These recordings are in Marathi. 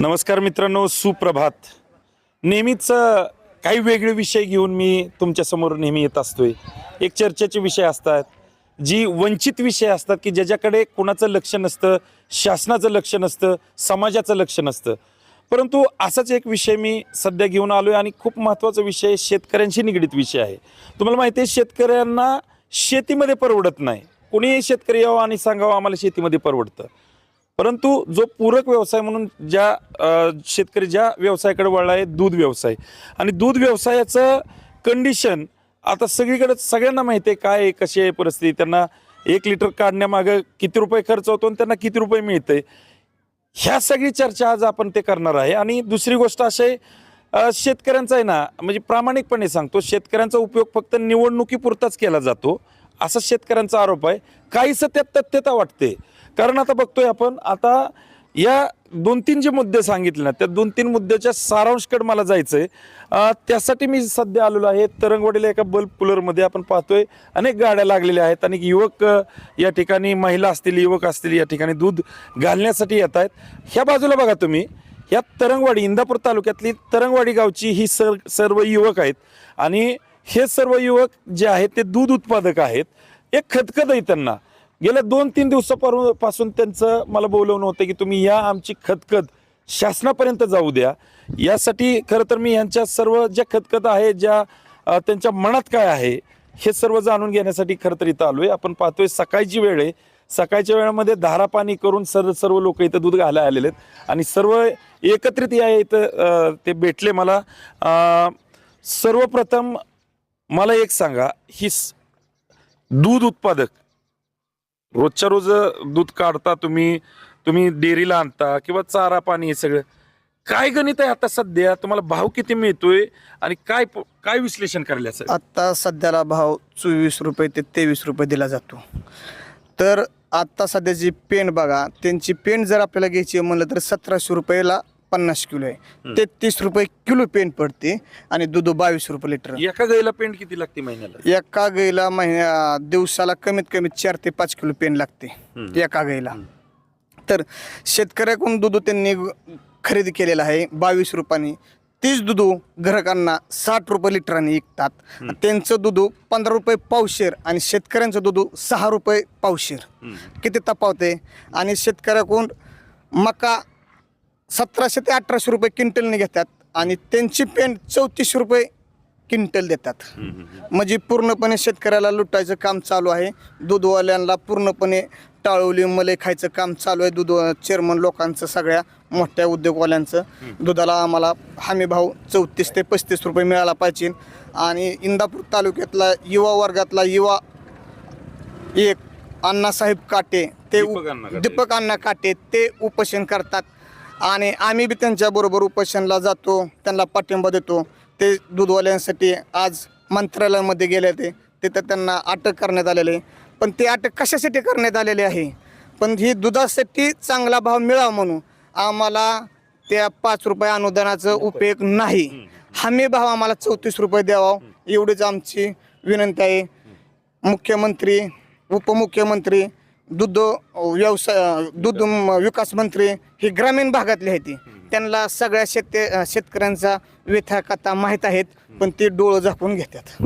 नमस्कार मित्रांनो सुप्रभात. नेहमीच काही वेगळे विषय घेऊन मी तुमच्यासमोर नेहमी येत असतोय. एक चर्चेचे विषय असतात जी वंचित विषय असतात की ज्याच्याकडे कुणाचं लक्ष नसतं शासनाचं लक्ष नसतं समाजाचं लक्ष नसतं. परंतु असाच एक विषय मी सध्या घेऊन आलो आहे आणि खूप महत्त्वाचा विषय शेतकऱ्यांशी निगडीत विषय आहे. तुम्हाला माहिती आहे शेतकऱ्यांना शेतीमध्ये परवडत नाही. कोणीही शेतकरी यावं आणि सांगावं आम्हाला शेतीमध्ये परवडतं. परंतु जो पूरक व्यवसाय म्हणून ज्या शेतकरी ज्या व्यवसायाकडे वळला आहे दूध व्यवसाय. आणि दूध व्यवसायाचं कंडिशन आता सगळीकडे सगळ्यांना माहिती आहे काय आहे कशी आहे परिस्थिती. त्यांना एक लिटर काढण्यामागं किती रुपये खर्च होतो आणि त्यांना किती रुपये मिळते. ह्या सगळी चर्चा आज आपण ते करणार आहे. आणि दुसरी गोष्ट अशी आहे शेतकऱ्यांचा आहे ना म्हणजे प्रामाणिकपणे सांगतो शेतकऱ्यांचा उपयोग फक्त निवडणुकीपुरताच केला जातो. असा शेतकऱ्यांचा आरोप आहे. काहीसं त्यात तथ्यता वाटते. कारण आता बघतोय आपण आता या दोन तीन जे मुद्दे सांगितले ना त्या दोन तीन मुद्द्याच्या सारांशकडे मला जायचं आहे त्यासाठी मी सध्या आलेलो आहे तरंगवाडीला एका बल्ब कूलरमध्ये आपण पाहतोय अनेक गाड्या लागलेल्या आहेत. अनेक युवक या ठिकाणी महिला असतील युवक असतील या ठिकाणी दूध घालण्यासाठी येत आहेत. ह्या बाजूला बघा तुम्ही. या तरंगवाडी इंदापूर तालुक्यातली तरंगवाडी गावची ही सर सर्व युवक आहेत. आणि हे सर्व युवक जे आहेत ते दूध उत्पादक आहेत. एक खतखत आहे त्यांना. गेल्या दोन तीन दिवसापासून त्यांचं मला बोलवणं होतं की तुम्ही या आमची खतखत शासनापर्यंत जाऊ द्या. यासाठी खरं तर मी यांच्या सर्व ज्या खतखत आहे ज्या त्यांच्या मनात काय आहे हे सर्व जाणून घेण्यासाठी खरं तर इथं आलो आहे आपण पाहतोय सकाळची वेळ आहे. सकाळच्या वेळामध्ये धारापाणी करून सर्व सर्व लोक इथं दूध घालायला आलेले आहेत. आणि सर्व एकत्रित या इथं ते भेटले मला. सर्वप्रथम मला एक सांगा ही स- दूध उत्पादक रोजच्या रोज दूध काढता तुम्ही तुम्ही डेअरीला आणता किंवा चारा पाणी हे सगळं. काय गणित आहे आता सध्या? तुम्हाला भाव किती मिळतोय आणि काय प- काय विश्लेषण करायला सर आत्ता सध्याला भाव चोवीस रुपये ते तेवीस रुपये दिला जातो. तर आत्ता सध्याची पेन बघा त्यांची पेन जर आपल्याला घ्यायची म्हणलं तर सतराशे रुपयाला पन्नास किलो आहे. तेहतीस रुपये किलो पेंट पडते आणि दूध बावीस रुपये लिटर. एका गाईला पेंट किती लागते महिन्याला? एका गाईला महिन्या दिवसाला कमीत कमी चार ते पाच किलो पेंट लागते. एका गाईला. तर शेतकऱ्याकडून दूध त्यांनी खरेदी केलेलं आहे बावीस रुपयाने. तीच दूध ग्राहकांना साठ रुपये लिटराने विकतात. त्यांचं दूध पंधरा रुपये पावशेर आणि शेतकऱ्यांचं दूध सहा रुपये पावशेर. किती तफावते आणि शेतकऱ्याकडून मका सतराशे ते अठराशे रुपये क्विंटलने घेतात आणि त्यांची पेंट चौतीसशे रुपये क्विंटल देतात. म्हणजे पूर्णपणे शेतकऱ्याला लुटायचं काम चालू आहे. दूधवाल्यांना पूर्णपणे टाळवली मलई खायचं काम चालू आहे. दूध चेअरमन लोकांचं सगळ्या मोठ्या उद्योगवाल्यांचं. दुधाला आम्हाला हमी भाव चौतीस ते पस्तीस रुपये मिळाला पाहिजे. आणि इंदापूर तालुक्यातला युवा वर्गातला युवा एक अण्णासाहेब काटे ते. दीपक अण्णा काटे ते उपोषण करतात. आणि आम्ही बी त्यांच्याबरोबर उपोषणला जातो त्यांना पाठिंबा देतो. ते दूधवाल्यांसाठी आज मंत्रालयामध्ये गेले ते तिथं त्यांना अटक करण्यात आलेले आहे. पण ते अटक कशासाठी करण्यात आलेले आहे? पण ही दुधासाठी चांगला भाव मिळावा म्हणून आम्हाला त्या पाच रुपये अनुदानाचा उपयोग नाही. हमी भाव आम्हाला चौतीस रुपये द्यावा. एवढीच आमची विनंती आहे. मुख्यमंत्री उपमुख्यमंत्री दूध व्यवसाय दूध म- विकास मंत्री हे ग्रामीण भागातले आहेत त्यांना सगळ्या शेत शेतकऱ्यांचा व्यथा कथा माहीत आहेत पण ते डोळं झाकून घेतात.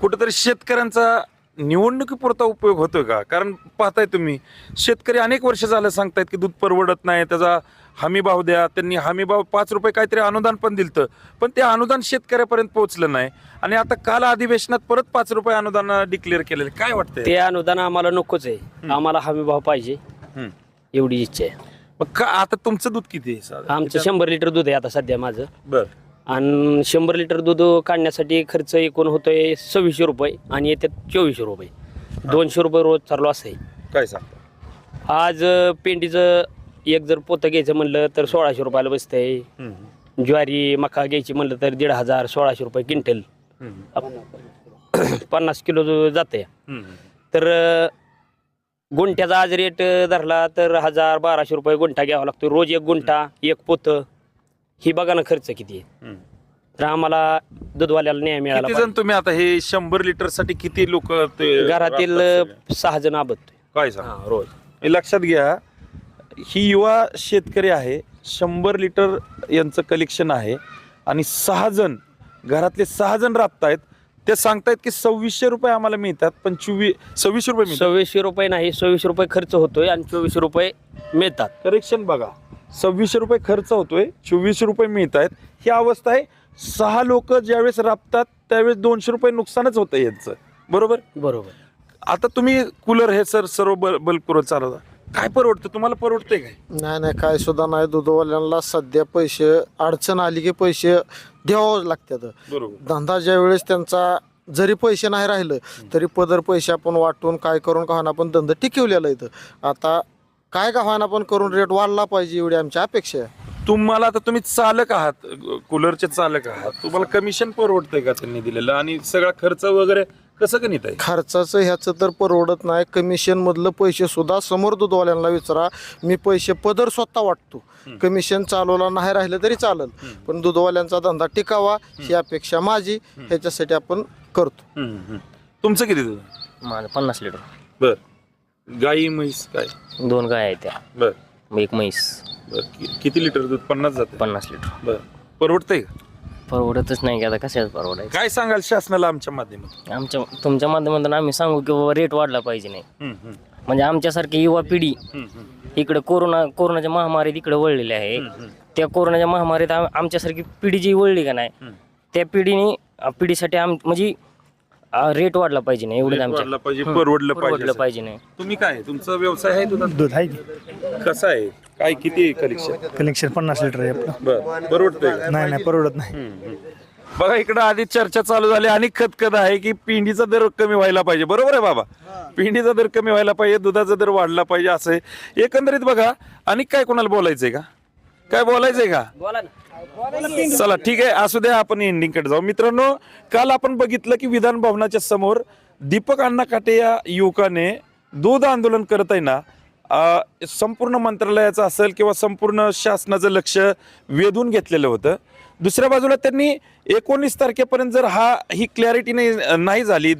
कुठेतरी शेतकऱ्यांचा निवडणुकीपुरता उपयोग होतोय का? कारण पाहताय तुम्ही शेतकरी अनेक वर्ष झालं सांगतायत की दूध परवडत नाही त्याचा हमी भाव द्या त्यांनी हमी भाव पाच रुपये काहीतरी अनुदान पण दिलतं. पण ते अनुदान शेतकऱ्यापर्यंत पोहोचलं नाही. आणि आता काल अधिवेशनात परत पाच रुपये अनुदान डिक्लेअर केलेलं. काय वाटतंय? ते अनुदान आम्हाला नकोच आहे. आम्हाला हमी भाव पाहिजे. एवढी इच्छा आहे. मग का आता तुमचं दूध किती आहे साधारण? आमचं शंभर लिटर दूध आहे आता सध्या माझं. बर. आणि शंभर लिटर दूध काढण्यासाठी खर्च एकूण होतोय सव्वीसशे रुपये आणि येतात चोवीसशे रुपये. दोनशे रुपये रोज चालू असं आहे काय सांगता? आज अं, पेंडीचं एक जर पोतं घ्यायचं म्हणलं तर सोळाशे रुपयाला बसतंय. ज्वारी मका घ्यायची म्हणलं तर दीड हजार सोळाशे रुपये क्विंटल. पन्नास किलो जाते हम्म. तर अ, गुंठ्याचा आज रेट धरला तर हजार बाराशे रुपये गुंठा घ्यावा लागतो रोज एक गुंठा एक पोतं. ही बघा ना खर्च किती आहे. तर आम्हाला दूधवाल्याला न्याय मिळाला किती जण तुम्ही आता हे शंभर लिटरसाठी किती लोक. घरातील अ, सहा जण आबदतोय काय सांग? हा रोज. हे लक्षात घ्या ही युवा शेतकरी आहे. शंभर लिटर यांचं कलेक्शन आहे. आणि सहा जण घरातले सहा जण राबतायत. ते सांगतायत की सव्वीसशे रुपये आम्हाला मिळतात पण चोवीस सव्वीसशे रुपये मिळतात. सव्वीसशे रुपये नाही सव्वीसशे रुपये खर्च होतोय आणि चोवीसशे रुपये मिळतात. करेक्शन बघा. सव्वीसशे रुपये खर्च होतोय चोवीसशे रुपये मिळत आहेत ही अवस्था आहे. सहा लोक ज्यावेळेस राबतात त्यावेळेस दोनशे रुपये नुकसानच होतं यांचं. बरोबर? बरोबर. आता तुम्ही कूलर हे सर सर्व बल बल्बपुरत चालवता. काय परवडतं? तुम्हाला परवडतंय काय? नाही नाही काय सुद्धा नाही. दूधवाल्यांना सध्या पैसे अडचण आली की पैसे द्यावं लागतात. बरोबर. धंदा ज्या वेळेस त्यांचा जरी पैसे नाही राहिलं तरी पदर पैसे आपण वाटून काय करून का होईना आपण धंदा टिकवलेला इथं आता काय का होईना पण करून रेट वाढला पाहिजे एवढी आमची अपेक्षा आहे. तुम्हाला आता तुम्ही चालक आहात कूलरचे चालक आहात. तुम्हाला कमिशन परवडतंय का त्यांनी दिलेलं? आणि सगळा खर्च वगैरे कसं गणित आहे खर्चाचं ह्याचं तर परवडत नाही. कमिशन मधलं पैसे सुद्धा समोर दूधवाल्यांना विचारा. मी पैसे पदर स्वतः वाटतो. कमिशन चालवला नाही राहिलं तरी चालेल. पण दूधवाल्यांचा धंदा टिकावा ही अपेक्षा माझी. ह्याच्यासाठी आपण करतो. तुमचं किती दूध? माझं पन्नास लिटर. बर. गाई म्हैस काय? दोन गाय आहेत त्या. बर. एक म्हैस. बर. कि- किती लिटर दूध? पन्नास जाते. पन्नास लिटर. बर. परवडतंय का? परवडतच नाही की आता कशाच परवडायचं? काय सांगाल शासनाला आमच्या माध्यमातून आमच्या तुमच्या माध्यमातून आम्ही सांगू की बाबा रेट वाढला पाहिजे नाही. हम्म, हम्म, म्हणजे आमच्यासारखी युवा पिढी हम्म, हम्म. इकडे कोरोना कोरोनाच्या महामारीत इकडे वळलेली आहे. त्या कोरोनाच्या महामारीत आम- आमच्यासारखी पिढी जी वळली का नाही त्या पिढीने अ, पिढीसाठी आम म्हणजे रेट वाढला पाहिजे नाही एवढंच रेट आमच्या. वाढला पाहिजे हं, परवडलं परवडलं पाहिजे पाहिजे नाही. तुम्ही काय तुमचा व्यवसाय आहे दुधाचा दूध आहे की? कसा आहे? काय किती कलेक्शन कलेक्शन पन्नास लिटर आहे आपलं. बर परवडतंय का? नाही नाही परवडत नाही. बघा इकडं आधी चर्चा चालू झाली आणि खतखत आहे की पिंडीचा दर कमी व्हायला पाहिजे. बरोबर आहे बाबा? पिंडीचा दर कमी व्हायला पाहिजे दुधाचा दर वाढला पाहिजे असं आहे. एकंदरीत बघा आणि काय कोणाला बोलायचंय का? काय बोलायचंय का? बोला ना. चला ठीक आहे. असू द्या आपण एंडिंगकडे जाऊ. मित्रांनो काल आपण बघितलं की विधान भवनाच्या समोर दीपक अण्णा काटे या युवकाने दूध आंदोलन करत आहे ना संपूर्ण मंत्रालयाचं असेल किंवा संपूर्ण शासनाचं लक्ष वेधून घेतलेलं होतं. दुसऱ्या बाजूला त्यांनी एकोणीस तारखेपर्यंत जर हा ही क्लॅरिटी नाही नाही झाली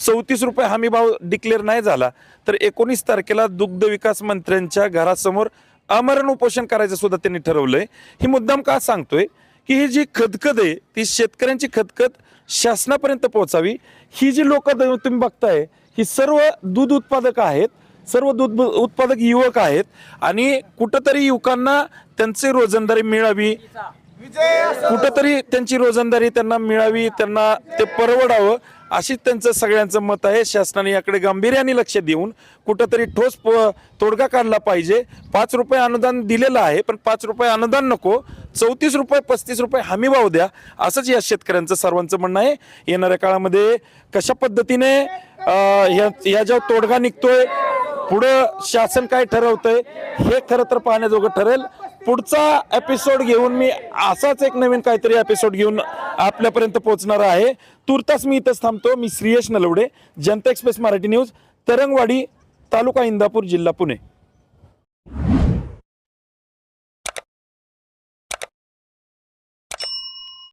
चौतीस रुपये हमी भाव डिक्लेअर नाही झाला तर एकोणीस तारखेला दुग्ध विकास मंत्र्यांच्या घरासमोर आमरण उपोषण करायचं सुद्धा त्यांनी ठरवलंय. ही मुद्दाम का सांगतोय? की ही जी खदखद आहे ती शेतकऱ्यांची खदखद शासनापर्यंत पोहोचावी ही जी लोक तुम्ही बघताय ही सर्व दूध उत्पादक आहेत सर्व दूध उत्पादक युवक आहेत आणि कुठंतरी युवकांना त्यांची रोजंदारी मिळावी. कुठंतरी त्यांची रोजंदारी त्यांना मिळावी त्यांना ते परवडावं अशीच त्यांचं सगळ्यांचं मत आहे. शासनाने याकडे गांभीर्याने लक्ष देऊन कुठंतरी ठोस प- तोडगा काढला पाहिजे. पाच रुपये अनुदान दिलेलं आहे पण पाच रुपये अनुदान नको. चौतीस रुपये पस्तीस रुपये हमी भाव द्या असंच या शेतकऱ्यांचं सर्वांचं म्हणणं आहे. येणाऱ्या काळामध्ये कशा पद्धतीने अं, या ज्या तोडगा निघतोय पुढं शासन काय ठरवतंय हे खरं तर पाहण्याजोगं ठरेल. पुढचा एपिसोड घेऊन मी असाच एक नवीन काहीतरी एपिसोड घेऊन आपल्यापर्यंत पोहोचणार आहे. तुर्तास मी इथंच थांबतो. मी श्रीयश नलवडे जनता एक्सप्रेस मराठी न्यूज तरंगवाडी तालुका इंदापूर जिल्हा पुणे.